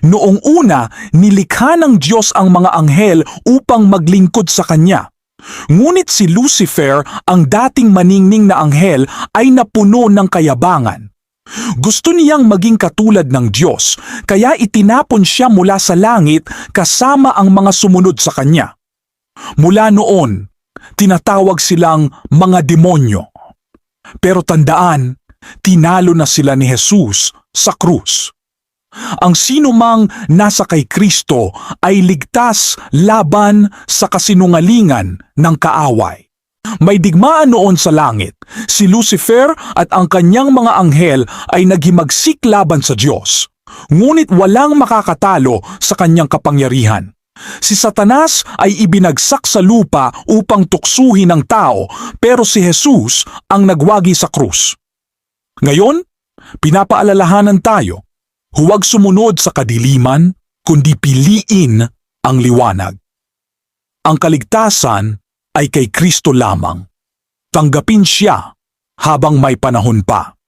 Noong una, nilikha ng Diyos ang mga anghel upang maglingkod sa Kanya. Ngunit si Lucifer, ang dating maningning na anghel, ay napuno ng kayabangan. Gusto niyang maging katulad ng Diyos, kaya itinapon siya mula sa langit kasama ang mga sumunod sa Kanya. Mula noon, tinatawag silang mga demonyo. Pero tandaan, tinalo na sila ni Jesus sa krus. Ang sino mang nasa kay Kristo ay ligtas laban sa kasinungalingan ng kaaway. May digmaan noon sa langit. Si Lucifer at ang kanyang mga anghel ay naghimagsik laban sa Diyos. Ngunit walang makakatalo sa kanyang kapangyarihan. Si Satanas ay ibinagsak sa lupa upang tuksuhin ng tao pero si Jesus ang nagwagi sa krus. Ngayon, pinapaalalahanan tayo, huwag sumunod sa kadiliman, kundi piliin ang liwanag. Ang kaligtasan ay kay Kristo lamang. Tanggapin siya habang may panahon pa.